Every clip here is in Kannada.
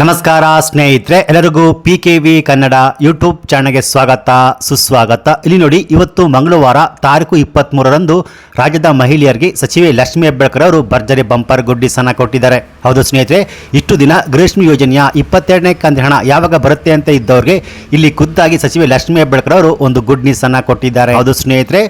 ನಮಸ್ಕಾರ ಸ್ನೇಹಿತರೆ, ಎಲ್ಲರಿಗೂ P K V Kannada YouTube ಚಾನಲ್ಗೆ ಸ್ವಾಗತ, ಸುಸ್ವಾಗತ. ಇಲ್ಲಿ ನೋಡಿ, ಇವತ್ತು ಮಂಗಳವಾರ ತಾರೀಕು ಇಪ್ಪತ್ತ್ಮೂರರಂದು ರಾಜ್ಯದ ಮಹಿಳೆಯರಿಗೆ ಸಚಿವೆ ಲಕ್ಷ್ಮಿ ಹೆಬ್ಬಳ್ಕರ್ ಅವರು ಭರ್ಜರಿ ಬಂಪರ್ ಗುಡ್ಡಿಸನ್ನ ಕೊಟ್ಟಿದ್ದಾರೆ. ಹೌದು ಸ್ನೇಹಿತರೆ, ಇಷ್ಟು ದಿನ ಗ್ರೀಷ್ಮ ಯೋಜನೆಯ ಇಪ್ಪತ್ತೆರಡನೇ ಕಂದಿ ಹಣ ಯಾವಾಗ ಬರುತ್ತೆ ಅಂತ ಇದ್ದವ್ರಿಗೆ ಇಲ್ಲಿ ಖುದ್ದಾಗಿ ಸಚಿವೆ ಲಕ್ಷ್ಮಿ ಹೆಬ್ಬಳ್ಕರ್ ಅವರು ಒಂದು ಗುಡ್ ನ್ಯೂಸ್ ಅನ್ನ ಕೊಟ್ಟಿದ್ದಾರೆ. ಹೌದು ಸ್ನೇಹಿತರೆ,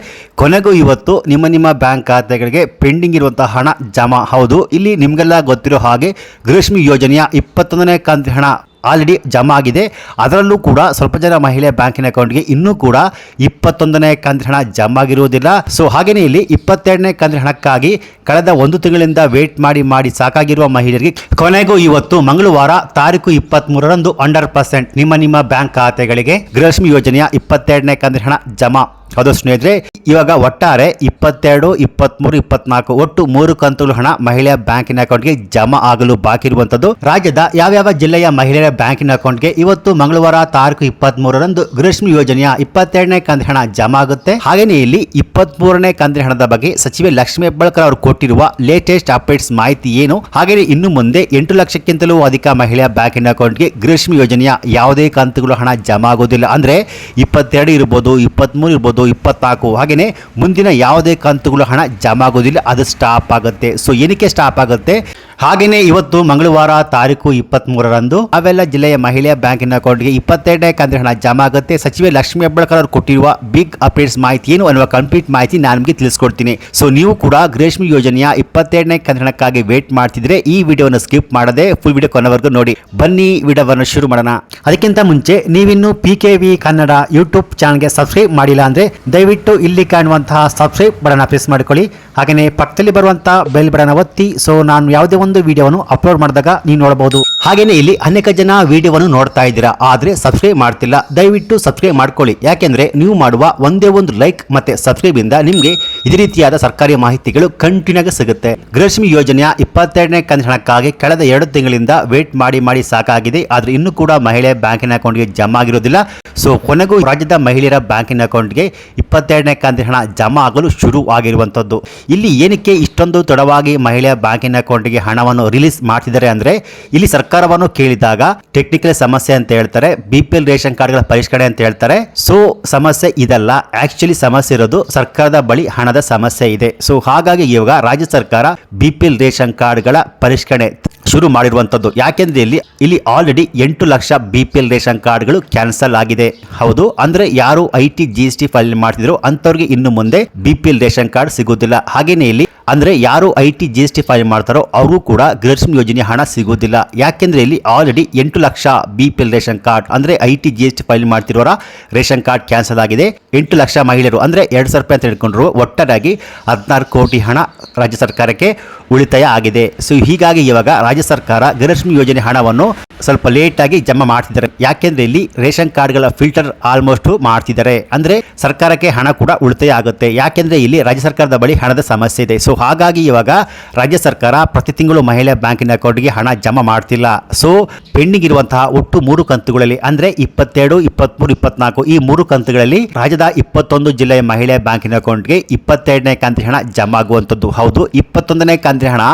ಕೊನೆಗೂ ಇವತ್ತು ನಿಮ್ಮ ನಿಮ್ಮ ಬ್ಯಾಂಕ್ ಖಾತೆಗಳಿಗೆ ಪೆಂಡಿಂಗ್ ಇರುವಂತಹ ಹಣ ಜಮಾ. ಹೌದು, ಇಲ್ಲಿ ನಿಮಗೆಲ್ಲ ಗೊತ್ತಿರೋ ಹಾಗೆ ಗ್ರೀಷ್ಮಿ ಯೋಜನೆಯ ಇಪ್ಪತ್ತೊಂದನೇ ಕಂತಿನ ಹಣ ಆಲ್ರೆಡಿ ಜಮಾ ಆಗಿದೆ. ಅದರಲ್ಲೂ ಕೂಡ ಸ್ವಲ್ಪ ಜನ ಮಹಿಳೆ ಬ್ಯಾಂಕಿನ ಅಕೌಂಟ್ಗೆ ಇನ್ನೂ ಕೂಡ ಇಪ್ಪತ್ತೊಂದನೇ ಕಂತಿನ ಹಣ ಜಮಾ ಆಗಿರುವುದಿಲ್ಲ ಸೊ ಹಾಗೆಯೇ ಇಲ್ಲಿ ಇಪ್ಪತ್ತೆರಡನೇ ಕಂತಿನ ಹಣಕ್ಕಾಗಿ ಕಳೆದ ಒಂದು ತಿಂಗಳಿಂದ ವೇಟ್ ಮಾಡಿ ಮಾಡಿ ಸಾಕಾಗಿರುವ ಮಹಿಳೆಯರಿಗೆ ಕೊನೆಗೂ ಇವತ್ತು ಮಂಗಳವಾರ ತಾರೀಕು ಇಪ್ಪತ್ತ್ಮೂರರಂದು ಹಂಡ್ರೆಡ್ ಪರ್ಸೆಂಟ್ ನಿಮ್ಮ ನಿಮ್ಮ ಬ್ಯಾಂಕ್ ಖಾತೆಗಳಿಗೆ ಗೃಹಲಕ್ಷ್ಮಿ ಯೋಜನೆಯ ಇಪ್ಪತ್ತೆರಡನೇ ಕಂತಿನ ಹಣ ಜಮಾ ಹೌದು ಸ್ನೇಹಿತರೆ, ಇವಾಗ ಒಟ್ಟಾರೆ ಇಪ್ಪತ್ತೆರಡು, ಇಪ್ಪತ್ಮೂರು, ಇಪ್ಪತ್ನಾಲ್ಕು, ಒಟ್ಟು ಮೂರು ಕಂತುಗಳು ಹಣ ಮಹಿಳೆಯ ಬ್ಯಾಂಕಿನ ಅಕೌಂಟ್ಗೆ ಜಮಾ ಆಗಲು ಬಾಕಿ ಇರುವಂತದ್ದು ರಾಜ್ಯದ ಯಾವ್ಯಾವ ಜಿಲ್ಲೆಯ ಮಹಿಳೆಯರ ಬ್ಯಾಂಕಿನ ಅಕೌಂಟ್ಗೆ ಇವತ್ತು ಮಂಗಳವಾರ ತಾರೀಕು ಇಪ್ಪತ್ತ್ ಮೂರರಂದು ಯೋಜನೆಯ ಇಪ್ಪತ್ತೆರಡನೇ ಕಂತ ಹಣ ಜಮಾ ಆಗುತ್ತೆ. ಹಾಗೆಯೇ ಇಲ್ಲಿ ಇಪ್ಪತ್ತ್ ಮೂರನೇ ಕಂತಿನ ಹಣದ ಬಗ್ಗೆ ಸಚಿವೆ ಲಕ್ಷ್ಮೀ ಹೆಬ್ಬಾಳ್ಕರ್ ಅವರು ಕೊಟ್ಟಿರುವ ಲೇಟೆಸ್ಟ್ ಅಪ್ಡೇಟ್ಸ್ ಮಾಹಿತಿ ಏನು? ಹಾಗೆಯೇ ಇನ್ನು ಮುಂದೆ ಎಂಟು ಲಕ್ಷಕ್ಕಿಂತಲೂ ಅಧಿಕ ಮಹಿಳೆಯ ಬ್ಯಾಂಕಿನ ಅಕೌಂಟ್ಗೆ ಗ್ರೀಷ್ಮ ಯೋಜನೆಯ ಯಾವುದೇ ಕಂತುಗಳು ಹಣ ಜಮಾ ಆಗೋದಿಲ್ಲ ಅಂದ್ರೆ ಇಪ್ಪತ್ತೆರಡು ಇರ್ಬೋದು, ಇಪ್ಪತ್ಮೂರು ಇರ್ಬೋದು ಇಪ್ಪತ್ನಾಲ್ಕು. ಹಾಗೆಯೇ ಮುಂದಿನ ಯಾವುದೇ ಕಂತುಗಳು ಹಣ ಜಮಾ ಆಗೋದಿಲ್ಲ ಅದು ಸ್ಟಾಪ್ ಆಗುತ್ತೆ. ಸೊ ಏನಕ್ಕೆ ಸ್ಟಾಪ್ ಆಗುತ್ತೆ? ಹಾಗೆಯೇ ಇವತ್ತು ಮಂಗಳವಾರ ತಾರೀಕು ಇಪ್ಪತ್ತ್ಮೂರರಂದು ಅವೆಲ್ಲ ಜಿಲ್ಲೆಯ ಮಹಿಳೆಯ ಬ್ಯಾಂಕಿನ ಅಕೌಂಟ್ಗೆ ಇಪ್ಪತ್ತೆರಡನೇ ಕಂತಿನ ಹಣ ಜಮಾ ಆಗುತ್ತೆ. ಸಚಿವೆ ಲಕ್ಷ್ಮೀ ಹೆಬ್ಬಾಳ್ಕರ್ ಅವರು ಕೊಟ್ಟಿರುವ ಬಿಗ್ ಅಪ್ಡೇಟ್ಸ್ ಮಾಹಿತಿ ಏನು ಅನ್ನುವ ಕಂಪ್ಲೀಟ್ ಮಾಹಿತಿ ನಾನು ನಿಮಗೆ ತಿಳಿಸ್ಕೊಡ್ತೀನಿ. ಸೊ ನೀವು ಕೂಡ ಗ್ರೇಷ್ಮಿ ಯೋಜನೆಯ ಇಪ್ಪತ್ತೆರಡನೇ ಕಂತಿನಕ್ಕಾಗಿ ವೇಟ್ ಮಾಡ್ತಿದ್ರೆ ಈ ವಿಡಿಯೋನ ಸ್ಕಿಪ್ ಮಾಡದೆ ಫುಲ್ ವಿಡಿಯೋ ಕೊನೆವರೆಗೂ ನೋಡಿ. ಬನ್ನಿ ವಿಡಿಯೋವನ್ನು ಶುರು ಮಾಡೋಣ. ಅದಕ್ಕಿಂತ ಮುಂಚೆ ನೀವಿನ್ನು P K V Kannada YouTube ಚಾನಲ್ಗೆ ಸಬ್ಸ್ಕ್ರೈಬ್ ಮಾಡಿಲ್ಲ ಅಂದ್ರೆ ದಯವಿಟ್ಟು ಇಲ್ಲಿ ಕಾಣುವಂತಹ ಸಬ್ಸ್ಕ್ರೈಬ್ ಬಟನ್ ಪ್ರೆಸ್ ಮಾಡಿಕೊಳ್ಳಿ. ಹಾಗೆಯೇ ಪಕ್ಕದಲ್ಲಿ ಬರುವಂತಹ ಬೆಲ್ ಬಟನ್ ಒತ್ತಿ. ಸೊ ನಾನು ಯಾವುದೇ ಒಂದು ವಿಡಿಯೋವನ್ನು ಅಪ್ಲೋಡ್ ಮಾಡಿದಾಗ ನೀವು ನೋಡಬಹುದು. ಹಾಗೆಯೇ ಇಲ್ಲಿ ಅನೇಕ ಜನ ವಿಡಿಯೋವನ್ನು ನೋಡ್ತಾ ಇದ್ದೀರಾ, ಆದರೆ ಸಬ್ಸ್ಕ್ರೈಬ್ ಮಾಡ್ತಿಲ್ಲ. ದಯವಿಟ್ಟು ಸಬ್ಸ್ಕ್ರೈಬ್ ಮಾಡ್ಕೊಳ್ಳಿ. ಯಾಕೆಂದರೆ ನೀವು ಮಾಡುವ ಒಂದೇ ಒಂದು ಲೈಕ್ ಮತ್ತು ಸಬ್ಸ್ಕ್ರೈಬಿಂದ ನಿಮಗೆ ಇದೇ ರೀತಿಯಾದ ಸರ್ಕಾರಿ ಮಾಹಿತಿಗಳು ಕಂಟಿನ್ಯೂ ಸಿಗುತ್ತೆ. ಗೃಹಲಕ್ಷ್ಮಿ ಯೋಜನೆಯ ಇಪ್ಪತ್ತೆರಡನೇ ಕಂತು ಹಣಕ್ಕಾಗಿ ಕಳೆದ ಎರಡು ತಿಂಗಳಿಂದ ವೇಟ್ ಮಾಡಿ ಮಾಡಿ ಸಾಕಾಗಿದೆ. ಆದರೆ ಇನ್ನೂ ಕೂಡ ಮಹಿಳೆ ಬ್ಯಾಂಕಿನ ಅಕೌಂಟ್ಗೆ ಜಮಾ ಆಗಿರೋದಿಲ್ಲ. ಸೊ ಕೊನೆಗೂ ರಾಜ್ಯದ ಮಹಿಳೆಯರ ಬ್ಯಾಂಕಿನ ಅಕೌಂಟ್ಗೆ ಇಪ್ಪತ್ತೆರಡನೇ ಕಂತಿನ ಹಣ ಜಮಾ ಆಗಲು ಶುರು ಆಗಿರುವಂಥದ್ದು. ಇಲ್ಲಿ ಏನಕ್ಕೆ ಇಷ್ಟೊಂದು ತಡವಾಗಿ ಮಹಿಳೆಯ ಬ್ಯಾಂಕಿನ ಅಕೌಂಟ್ಗೆ ಹಣವನ್ನು ರಿಲೀಸ್ ಮಾಡ್ತಿದ್ದಾರೆ ಅಂದರೆ, ಇಲ್ಲಿ ಸರ್ಕಾರವನ್ನು ಕೇಳಿದಾಗ ಟೆಕ್ನಿಕಲ್ ಸಮಸ್ಯೆ ಅಂತ ಹೇಳ್ತಾರೆ ಬಿಪಿಎಲ್ ಪಿ ಎಲ್ ರೇಷನ್ ಕಾರ್ಡ್ಗಳ ಪರಿಷ್ಕರಣೆ ಅಂತ ಹೇಳ್ತಾರೆ. ಸೊ ಸಮಸ್ಯೆ ಇದಲ್ಲ. ಆಕ್ಚುಲಿ ಸಮಸ್ಯೆ ಇರೋದು ಸರ್ಕಾರದ ಬಳಿ ಹಣದ ಸಮಸ್ಯೆ ಇದೆ. ಸೊ ಹಾಗಾಗಿ ಇವಾಗ ರಾಜ್ಯ ಸರ್ಕಾರ ಬಿಪಿಎಲ್ ಪಿ ಎಲ್ ರೇಷನ್ ಕಾರ್ಡ್ಗಳ ಪರಿಷ್ಕರಣೆ ಶುರು ಮಾಡಿರುವಂಥದ್ದು. ಯಾಕೆಂದ್ರೆ ಇಲ್ಲಿ ಇಲ್ಲಿ ಆಲ್ರೆಡಿ ಎಂಟು lakh B P L ration ಕಾರ್ಡ್ಗಳು ಕ್ಯಾನ್ಸಲ್ ಆಗಿದೆ. ಹೌದು, ಅಂದ್ರೆ ಯಾರು I T G S T file ಮಾಡ್ತಿದ್ರು ಅಂಥವ್ರಿಗೆ ಇನ್ನು ಮುಂದೆ B P L ration card ಸಿಗೋದಿಲ್ಲ. ಹಾಗೇನೆ ಇಲ್ಲಿ, ಅಂದ್ರೆ ಯಾರು I T G S T file ಮಾಡ್ತಾರೋ ಅವರು ಕೂಡ ಗೃಹಲಕ್ಷ್ಮಿ ಯೋಜನೆ ಹಣ ಸಿಗೋದಿಲ್ಲ. ಯಾಕೆಂದ್ರೆ ಇಲ್ಲಿ ಆಲ್ರೆಡಿ ಎಂಟು lakh B P L ration card, ಅಂದ್ರೆ I T G S T file ಮಾಡ್ತಿರೋರ ration card cancel ಆಗಿದೆ. ಎಂಟು ಲಕ್ಷ ಮಹಿಳೆಯರು, ಅಂದ್ರೆ ಎರಡು ಸಾವಿರ ರೂಪಾಯಿ ಅಂತ ಹೇಳ್ಕೊಂಡ್ರು, ಒಟ್ಟಾಗಿ ಹದಿನಾರು ಕೋಟಿ ಹಣ ರಾಜ್ಯ ಸರ್ಕಾರಕ್ಕೆ ಉಳಿತಾಯ ಆಗಿದೆ. ಸೊ ಹೀಗಾಗಿ ಇವಾಗ ಸರ್ಕಾರ ಗೃಹಲಕ್ಷ್ಮಿ ಯೋಜನೆ ಹಣವನ್ನು ಸ್ವಲ್ಪ ಲೇಟ್ ಆಗಿ ಜಮಾ ಮಾಡ್ತಿದ್ದಾರೆ. ಯಾಕೆಂದ್ರೆ ಇಲ್ಲಿ ರೇಷನ್ ಕಾರ್ಡ್ಗಳ ಫಿಲ್ಟರ್ ಆಲ್ಮೋಸ್ಟ್ ಮಾಡ್ತಿದ್ದಾರೆ. ಅಂದ್ರೆ ಸರ್ಕಾರಕ್ಕೆ ಹಣ ಕೂಡ ಉಳಿತಾಯ ಆಗುತ್ತೆ. ಯಾಕೆಂದ್ರೆ ಇಲ್ಲಿ ರಾಜ್ಯ ಸರ್ಕಾರದ ಬಳಿ ಹಣದ ಸಮಸ್ಯೆ ಇದೆ. ಸೊ ಹಾಗಾಗಿ ಇವಾಗ ರಾಜ್ಯ ಸರ್ಕಾರ ಪ್ರತಿ ತಿಂಗಳು ಮಹಿಳಾ ಬ್ಯಾಂಕಿನ ಅಕೌಂಟ್ಗೆ ಹಣ ಜಮಾ ಮಾಡ್ತಿಲ್ಲ. ಸೊ ಪೆಂಡಿಂಗ್ ಇರುವಂತಹ ಒಟ್ಟು ಮೂರು ಕಂತುಗಳಲ್ಲಿ, ಅಂದ್ರೆ ಇಪ್ಪತ್ತೆರಡು, ಇಪ್ಪತ್ಮೂರು, ಇಪ್ಪತ್ನಾಲ್ಕು ಈ ಮೂರು ಕಂತುಗಳಲ್ಲಿ ರಾಜ್ಯದ ಇಪ್ಪತ್ತೊಂದು ಜಿಲ್ಲೆಯ ಮಹಿಳಾ ಬ್ಯಾಂಕಿನ ಅಕೌಂಟ್ಗೆ ಇಪ್ಪತ್ತೆರಡನೇ ಕಂತಿನ ಹಣ ಜಮಾ ಆಗುವಂಥದ್ದು. ಹೌದು, ಇಪ್ಪತ್ತೊಂದನೇ ಕಂತಿನ ಹಣ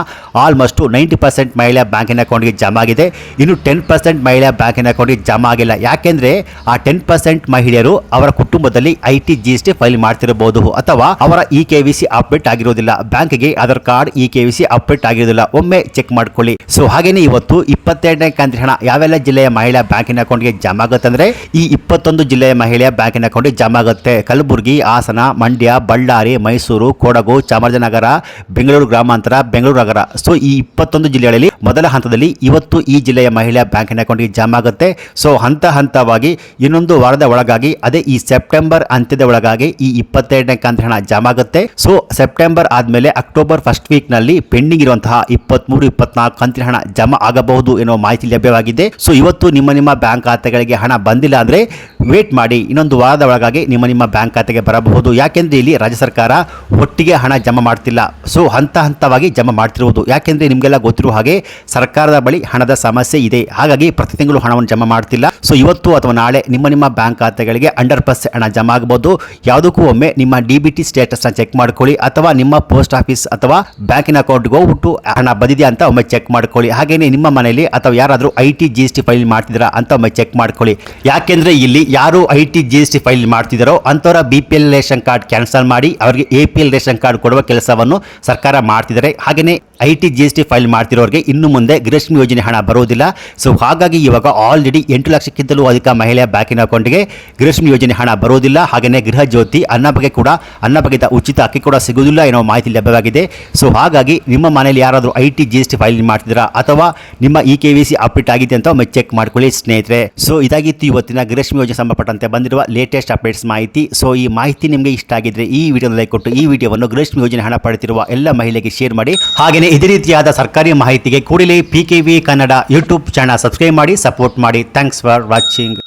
ಆಲ್ಮೋಸ್ಟ್ ನೈಂಟಿ ಪರ್ಸೆಂಟ್ ಮಹಿಳೆ ಬ್ಯಾಂಕಿನ ಅಕೌಂಟ್ಗೆ ಜಮಾ ಆಗಿದೆ. ಇನ್ನು ಟೆನ್ ಪರ್ಸೆಂಟ್ ಮಹಿಳಾ ಬ್ಯಾಂಕಿನ ಅಕೌಂಟ್ಗೆ ಜಮಾ ಆಗಿಲ್ಲ. ಯಾಕೆಂದ್ರೆ ಆ ಟೆನ್ ಪರ್ಸೆಂಟ್ ಮಹಿಳೆಯರು ಅವರ ಕುಟುಂಬದಲ್ಲಿ I T G S T file ಮಾಡ್ತಿರಬಹುದು ಅಥವಾ ಅವರ e K Y C update ಆಗಿರೋದಿಲ್ಲ. ಬ್ಯಾಂಕ್ಗೆ Aadhaar card, e K Y C update ಆಗಿರೋದಿಲ್ಲ. ಒಮ್ಮೆ ಚೆಕ್ ಮಾಡ್ಕೊಳ್ಳಿ. ಸೊ, ಹಾಗೇನೆ ಇವತ್ತು ಇಪ್ಪತ್ತೆರಡನೇ ಕಂತಿನ ಹಣ ಯಾವೆಲ್ಲ ಜಿಲ್ಲೆಯ ಮಹಿಳಾ ಬ್ಯಾಂಕಿನ ಅಕೌಂಟ್ಗೆ ಜಮಾ ಆಗುತ್ತೆ ಅಂದ್ರೆ ಈ ಇಪ್ಪತ್ತೊಂದು ಜಿಲ್ಲೆಯ ಮಹಿಳೆಯ ಬ್ಯಾಂಕಿನ ಅಕೌಂಟ್ಗೆ ಜಮಾ ಆಗುತ್ತೆ. ಕಲಬುರಗಿ, ಹಾಸನ, ಮಂಡ್ಯ, ಬಳ್ಳಾರಿ, ಮೈಸೂರು, ಕೊಡಗು, ಚಾಮರಾಜನಗರ, ಬೆಂಗಳೂರು ಗ್ರಾಮಾಂತರ, ಬೆಂಗಳೂರು ನಗರ. ಸೊ, ಈ ಇಪ್ಪತ್ತೊಂದು ಜಿಲ್ಲೆಗಳಲ್ಲಿ ಮೊದಲ ಹಂತದಲ್ಲಿ ಇವತ್ತು ಈ ಜಿಲ್ಲೆಯ ಮಹಿಳಾ ಬ್ಯಾಂಕಿನ ಅಕೌಂಟ್ಗೆ ಜಮಾ ಆಗುತ್ತೆ. ಸೊ, ಹಂತ ಹಂತವಾಗಿ ಇನ್ನೊಂದು ವಾರದ ಒಳಗಾಗಿ, ಅದೇ ಈ ಸೆಪ್ಟೆಂಬರ್ ಅಂತ್ಯದ ಒಳಗಾಗಿ ಈ ಇಪ್ಪತ್ತೆರಡನೇ ಕಂತ ಹಣ ಜಮಾ ಆಗುತ್ತೆ. ಸೊ, ಸೆಪ್ಟೆಂಬರ್ ಆದಮೇಲೆ ಅಕ್ಟೋಬರ್ ಫಸ್ಟ್ ವೀಕ್ನಲ್ಲಿ ಪೆಂಡಿಂಗ್ ಇರುವಂತಹ ಇಪ್ಪತ್ಮೂರು, ಇಪ್ಪತ್ನಾಲ್ಕು ಕಂತಿನ ಹಣ ಜಮಾ ಆಗಬಹುದು ಎನ್ನುವ ಮಾಹಿತಿ ಲಭ್ಯವಾಗಿದೆ. ಸೊ, ಇವತ್ತು ನಿಮ್ಮ ನಿಮ್ಮ ಬ್ಯಾಂಕ್ ಖಾತೆಗಳಿಗೆ ಹಣ ಬಂದಿಲ್ಲ ಅಂದ್ರೆ ವೇಟ್ ಮಾಡಿ, ಇನ್ನೊಂದು ವಾರದ ಒಳಗಾಗಿ ನಿಮ್ಮ ನಿಮ್ಮ ಬ್ಯಾಂಕ್ ಖಾತೆಗೆ ಬರಬಹುದು. ಯಾಕೆಂದ್ರೆ ಇಲ್ಲಿ ರಾಜ್ಯ ಸರ್ಕಾರ ಒಟ್ಟಿಗೆ ಹಣ ಜಮಾ ಮಾಡ್ತಿಲ್ಲ. ಸೊ, ಹಂತ ಹಂತವಾಗಿ ಜಮಾ ಮಾಡ್ತಿರುವುದು. ಯಾಕೆಂದ್ರೆ ನಿಮಗೆಲ್ಲ ಗೊತ್ತಿರುವ ಹಾಗೆ ಸರ್ಕಾರದ ಬಳಿ ಹಣದ ಸಮಸ್ಯೆ ಇದೆ. ಹಾಗಾಗಿ ಪ್ರತಿ ತಿಂಗಳು ಹಣವನ್ನು ಜಮಾ ಮಾಡ್ತಿಲ್ಲ. ಸೊ ಇವತ್ತು ಅಥವಾ ನಾಳೆ ನಿಮ್ಮ ನಿಮ್ಮ ಬ್ಯಾಂಕ್ ಖಾತೆಗಳಿಗೆ ಅಂಡರ್ ಪರ್ಸ್ ಹಣ ಜಮಾ ಆಗಬಹುದು ಯಾವುದಕ್ಕೂ ಒಮ್ಮೆ ನಿಮ್ಮ ಡಿ ಬಿ ಟಿ ಸ್ಟೇಟಸ್ನ ಚೆಕ್ ಮಾಡ್ಕೊಳ್ಳಿ ಅಥವಾ ನಿಮ್ಮ ಪೋಸ್ಟ್ ಆಫೀಸ್ ಅಥವಾ ಬ್ಯಾಂಕಿನ ಅಕೌಂಟ್ಗೆ ಹೋಗ್ಬಿಟ್ಟು ಹಣ ಬಂದಿದೆಯಾ ಅಂತ ಒಮ್ಮೆ ಚೆಕ್ ಮಾಡ್ಕೊಳ್ಳಿ. ಹಾಗೆಯೇ ನಿಮ್ಮ ಮನೆಯಲ್ಲಿ ಅಥವಾ ಯಾರಾದರೂ I T G S T file ಮಾಡ್ತಿದ್ದೀರಾ ಅಂತ ಒಮ್ಮೆ ಚೆಕ್ ಮಾಡ್ಕೊಳ್ಳಿ. ಯಾಕೆಂದ್ರೆ ಇಲ್ಲಿ ಯಾರು I T G S T file ಮಾಡ್ತಿದ್ದಾರೋ ಅಂಥವರ B P L ration card cancel ಮಾಡಿ ಅವರಿಗೆ A P L ration card ಕೊಡುವ ಕೆಲಸವನ್ನು ಸರ್ಕಾರ ಮಾಡ್ತಿದ್ದಾರೆ. ಹಾಗೆಯೇ I T G S T file ಮಾಡ್ತಿರೋರಿಗೆ ಇನ್ನು ಮುಂದೆ ಗೃಹಲಕ್ಷ್ಮಿ ಯೋಜನೆ ಹಣ ಬರೋದಿಲ್ಲ ಸೊ ಹಾಗಾಗಿ ಇವಾಗ ಆಲ್ರೆಡಿ ಎಂಟು ಲಕ್ಷಕ್ಕಿಂತಲೂ ಅಧಿಕ ಮಹಿಳೆಯ ಬ್ಯಾಂಕಿನ ಅಕೌಂಟ್ಗೆ ಗೃಹಲಕ್ಷ್ಮಿ ಯೋಜನೆ ಹಣ ಬರೋದಿಲ್ಲ ಹಾಗೆಯೇ ಗೃಹ ಜ್ಯೋತಿ ಅನ್ನ ಬಗ್ಗೆ ಕೂಡ, ಅನ್ನ ಬಗೆದ ಉಚಿತ ಅಕ್ಕಿ ಕೂಡ ಸಿಗುವುದಿಲ್ಲ ಏನೋ ಮಾಹಿತಿ ಲಭ್ಯವಾಗಿದೆ. ಸೊ ಹಾಗಾಗಿ ನಿಮ್ಮ ಮನೆಯಲ್ಲಿ ಯಾರಾದರೂ I T, G S T file ಮಾಡ್ತಿದ್ದೀರಾ ಅಥವಾ ನಿಮ್ಮ E K V C update ಆಗಿದೆ ಅಂತ ಒಮ್ಮೆ ಚೆಕ್ ಮಾಡ್ಕೊಳ್ಳಿ ಸ್ನೇಹಿತರೆ. ಸೊ ಇದಾಗಿತ್ತು ಇವತ್ತಿನ ಗೃಹಲಕ್ಷ್ಮಿ ಯೋಜನೆ ಸಂಬಂಧಪಟ್ಟಂತೆ ಬಂದಿರುವ ಲೇಟೆಸ್ಟ್ ಅಪ್ಡೇಟ್ಸ್ ಮಾಹಿತಿ. ಸೊ ಈ ಮಾಹಿತಿ ನಿಮಗೆ ಇಷ್ಟ ಆಗಿದ್ರೆ ಈ ವಿಡಿಯೋನ ಲೈಕ್ ಕೊಟ್ಟು ಈ ವಿಡಿಯೋವನ್ನು ಗೃಹಲಕ್ಷ್ಮಿ ಯೋಜನೆ ಹಣ ಪಡೆದಿರುವ ಎಲ್ಲ ಮಹಿಳೆಗೆ ಶೇರ್ ಮಾಡಿ. ಹಾಗೆಯೇ ಇದೇ ರೀತಿಯಾದ ಸರ್ಕಾರಿ ಮಾಹಿತಿಗೆ ಕೂಡಲೇ P K V Kannada YouTube channel subscribe ಮಾಡಿ ಸಪೋರ್ಟ್ ಮಾಡಿ. Thanks for watching